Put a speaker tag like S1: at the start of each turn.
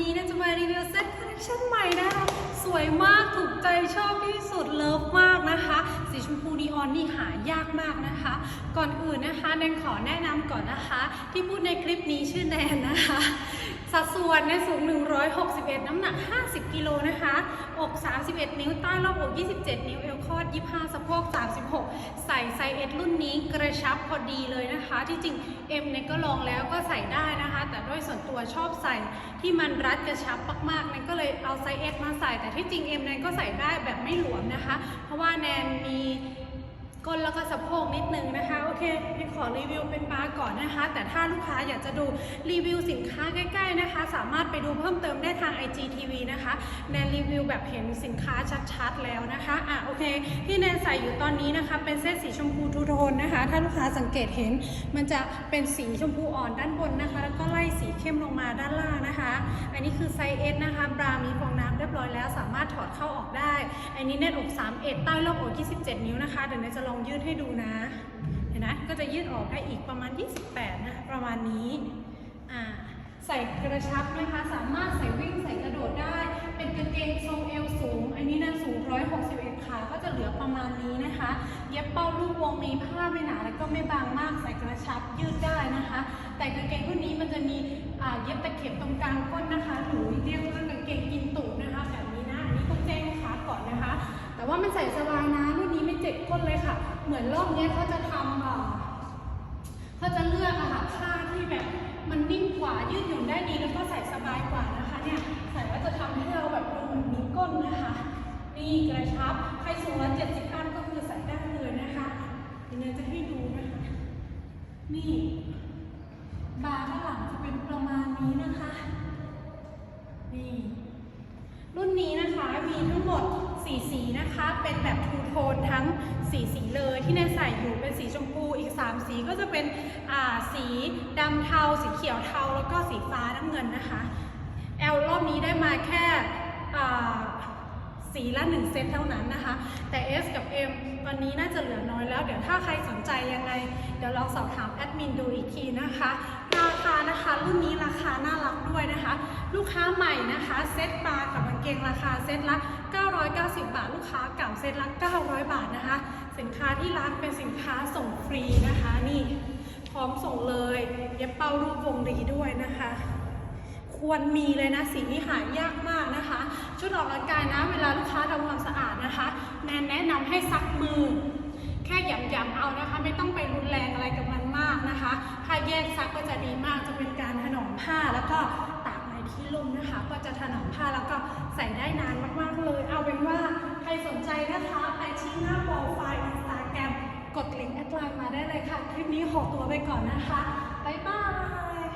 S1: นี้เนี่ยจะมารีวิวเซ็ตคอลเลคชันใหม่นะคะสวยมากถูกใจชอบที่สุดเลิฟมากนะคะ สีชมพูนีออนนี่หายากมากนะคะ ก่อนอื่นนะคะแนนขอแนะนำก่อนนะคะ ที่พูดในคลิปนี้ชื่อแนนนะคะสัดส่วนในยสูง 161 น้ำหนัก 50 กิโลนะคะ อก 31 นิ้ว ใต้รอบอก 27 นิ้ว 25 สะโพก 36 ใส่ไซส์เอสรุ่นนี้กระชับพอดีเลยนะคะ ที่จริง M เนี่ยก็ลองแล้วก็ใส่ได้นะคะ แต่ด้วยส่วนตัวชอบใส่ที่มันรัดกระชับมากๆเนนก็เลยเอาไซส์เอสมาใส่ แต่ที่จริง M เนนก็ใส่ได้แบบไม่หลวมนะคะ เพราะว่าแนนมีก้นแล้วก็สะโพกนิดนึงนะคะ เคพี่ขอรีวิวเป็นบาก่อนนะคะ แต่ถ้าลูกค้าอยากจะดูรีวิวสินค้าใกล้ ๆนะคะ สามารถไปดูเพิ่มเติมได้ทาง IGTV นะคะแนนรีวิวแบบเห็นสินค้าชัดๆแล้วนะคะอะโอเคที่แนนใส่อยู่ตอนนี้นะคะ เป็นเส้นสีชมพูทูโทนนะคะ ถ้าลูกค้าสังเกตเห็น มันจะเป็นสีชมพูอ่อนด้านบนนะคะ แล้วก็ไล่สีเข้มลงมาด้านล่างนะคะ อันนี้คือไซส์ S นะคะบรามีฟองน้ำเรียบร้อยแล้ว สามารถถอดเข้าออกได้ อันนี้แน่นอก31ใต้รอบอก27 นิ้วนะคะเดี๋ยวแนนจะลองยืดให้ดูนะ ห็นะก็จะยืดออกได้อีกประมาณ 28นะคะประมาณนี้อ่าใส่กระชับนะคะ สามารถใส่วิ่งใส่กระโดดได้ เป็นกางเกงทรงเอวสูง อันนี้นะสูง 161 ขา ก็จะเหลือประมาณนี้นะคะ เย็บเป้าลูกวงนี้ผ้าไม่หนาแล้วก็ไม่บางมาก ใส่กระชับยืดได้นะคะ แต่กางเกงรุ่นนี้มันจะมีเย็บตะเข็บตรงกลางก้นนะคะ หรือเรียกว่ากางเกงกินตูดนะคะ แบบนี้นะ อันนี้ต้องแจ้งลูกค้าก่อนนะคะ แต่ว่ามันใส่สบายนะ รุ่นนี้ไม่เจ็บก้นเลยค่ะ เหมือนรอบเนี้ยเขาจะทำอ่าเขาจะเลือกอะค่ะผ้าที่แบบมันนิ่มกว่ายืดหยุ่นได้ดีแล้วก็ใส่สบายกว่านะคะเนี่ยใส่แล้วจะทำให้เราแบบดูเหมือนมีก้นนะคะนี่กระชับใครสูงร้อยเจ็ดสิบห้าก็คือใส่ได้เลยนะคะเดี๋ยวจะให้ดูนะคะนี่บาร์ด้านหลังจะเป็นประมาณนี้นะคะนี่รุ่นนี้นะคะมีทั้งหมด4สีนะคะเป็นแบบ สีสีเลยที่แนนใส่อยู่เป็นสีชมพูอีก 3 สีก็จะเป็นสีดำเทา สีเขียวเทา แล้วก็สีฟ้าน้ำเงินนะคะแอลรอบนี้ได้มาแค่ สีละ 1 เซตเท่านั้นนะคะ แต่ S กับ M ตอนนี้น่าจะเหลือน้อยแล้ว เดี๋ยวถ้าใครสนใจยังไง เดี๋ยวลองสอบถามแอดมินดูอีกทีนะคะ ราคานะคะรุ่นนี้ราคาน่ารักด้วยนะคะ ลูกค้าใหม่นะคะเซตบาร์กับกางเกงราคาเซตละ 990 บาท ลูกค้าเก่าเซตละ 900 บาทนะคะ สินค้าที่ร้านเป็นสินค้าส่งฟรีนะคะนี่พร้อมส่งเลย เย็บเป้ารูปวงรีด้วยนะคะ ควรมีเลยนะสีนี้หายากมากนะคะ ชุดออกกำลังกายนะ เวลาลูกค้าทำความสะอาดนะคะ แนนแนะนำให้ซักมือ แค่หยำๆเอานะคะ ไม่ต้องไปรุนแรงอะไรกับมันมากนะคะ ถ้าแยกซักก็จะดีมากจะเป็นการถนอมผ้าแล้วก็ตากในที่ร่มนะคะ ก็จะถนอมผ้าแล้วก็ใส่ได้นานมากๆเลย เอาเป็นว่าใครสนใจนะคะไปที่หน้าโปรไฟล์อินสตาแกรมกดลิงก์แอดไลน์มาได้เลยค่ะ คลิปนี้ขอตัวไปก่อนนะคะบ๊ายบาย